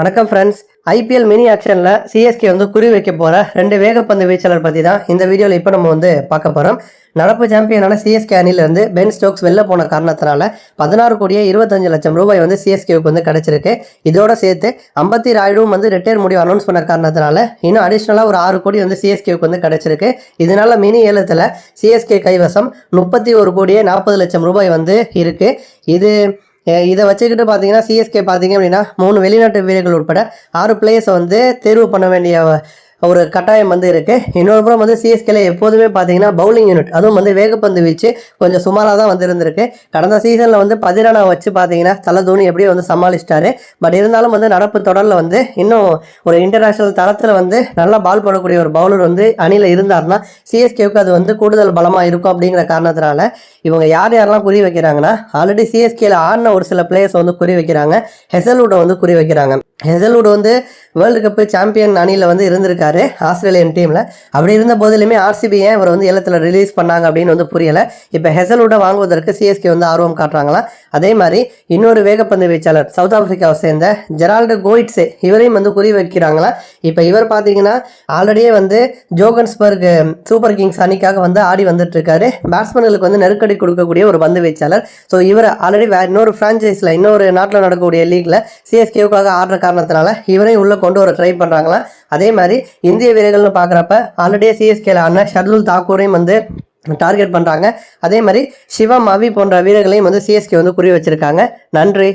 வணக்கம் friends IPL mini ஆக்ஷனில் CSK வந்து குறி வைக்க போகிற ரெண்டு வேகப்பந்து வீச்சாளர் பற்றி தான் இந்த வீடியோவில் இப்போ நம்ம வந்து பார்க்க போகிறோம் நடப்பு சாம்பியனான சிஎஸ்கே அணிலிருந்து பென் ஸ்டோக்ஸ் வெளில போன காரணத்தினால பதினாறு கோடியே இருபத்தஞ்சு லட்சம் ரூபாய் வந்து சிஎஸ்கேவுக்கு வந்து கிடச்சிருக்கு. இதோட சேர்த்து ஐம்பத்தி ராயுடும் வந்து ரிட்டையர் முடிவு அனௌன்ஸ் பண்ண காரணத்தினால இன்னும் அடிஷ்னலாக ஒரு ஆறு கோடி வந்து சிஎஸ்கேவுக்கு வந்து கிடச்சிருக்கு. இதனால மினி ஏலத்தில் சிஎஸ்கே கைவசம் முப்பத்தி ஒரு கோடியே நாற்பது லட்சம் ரூபாய் வந்து இருக்குது இது இதை வச்சுக்கிட்டு பார்த்தீங்கன்னா சிஎஸ்கே பார்த்தீங்க அப்படின்னா மூணு வெளிநாட்டு வீரர்கள் உட்பட ஆறு பிளேயர்ஸை வந்து தேர்வு பண்ண வேண்டிய ஒரு கட்டாயம் வந்து இருக்குது இன்னொரு புறம் வந்து சிஎஸ்கேல எப்போதுமே பார்த்தீங்கன்னா பவுலிங் யூனிட் அதுவும் வந்து வேகப்பந்து வீச்சு கொஞ்சம் சுமாராக தான் வந்து இருந்திருக்கு. கடந்த சீசனில் வந்து பதிரானா வச்சு பார்த்தீங்கன்னா தலை தோனி எப்படியும் வந்து சமாளிச்சிட்டாரு. பட் இருந்தாலும் வந்து நடப்பு தொடரில் வந்து இன்னும் ஒரு இன்டர்நேஷ்னல் தளத்தில் வந்து நல்லா பால் போடக்கூடிய ஒரு பவுலர் வந்து அணியில் இருந்தாருன்னா சிஎஸ்கேவுக்கு அது வந்து கூடுதல் பலமாக இருக்கும் அப்படிங்கிற காரணத்தினால இவங்க யார் யாரெல்லாம் குறி வைக்கிறாங்கன்னா ஆல்ரெடி சிஎஸ்கேல ஆடின ஒரு சில பிளேயர்ஸ் வந்து குறி வைக்கிறாங்க. ஹெசல்வுட்டை வந்து குறி வைக்கிறாங்க. ஹெசல்வுட் வந்து வேர்ல்டு கப்பு சாம்பியன் அணியில் வந்து இருந்திருக்காரு ஆஸ்திரேலியன் டீமில் அப்படி இருந்த போதிலுமே ஆர்சிபி ஏன் இவர் வந்து ஏலத்தில் ரிலீஸ் பண்ணாங்க அப்படின்னு வந்து புரியலை. இப்போ ஹெசல்வுட்டை வாங்குவதற்கு சிஎஸ்கே வந்து ஆர்வம் காட்டுறாங்களாம். அதே மாதிரி இன்னொரு வேகப்பந்து வீச்சாளர் சவுத் ஆஃப்ரிக்காவை சேர்ந்த ஜெரால்டு கோயிட்ஸே இவரையும் வந்து குறி வைக்கிறாங்களாம். இப்போ இவர் பார்த்தீங்கன்னா ஆல்ரெடியே வந்து ஜோகன்ஸ்பர்க் சூப்பர் கிங்ஸ் அணிக்காக வந்து ஆடி வந்துட்டுருக்காரு. பேட்ஸ்மேன்களுக்கு வந்து நெருக்கடி கொடுக்கக்கூடிய ஒரு பந்து வீச்சாளர். ஸோ இவர் ஆல்ரெடி வேறு இன்னொரு ஃப்ரான்ச்சைஸில் இன்னொரு நாட்டில் நடக்கக்கூடிய லீக்ல சிஎஸ்கேவுக்காக ஆடுற காரணத்தினால இவரையும் உள்ளே கொண்டு வர ட்ரை பண்ணுறாங்களா அதே மாதிரி இந்திய வீரர்கள்னு பார்க்குறப்ப ஆல்ரெடியே சிஎஸ்கேல ஆன ஷர்துல் தாக்கூரையும் வந்து டார்கெட் பண்ணுறாங்க அதே மாதிரி சிவம் அவி போன்ற வீரர்களையும் வந்து சிஎஸ்கே வந்து குறி வச்சிருக்காங்க. நன்றி.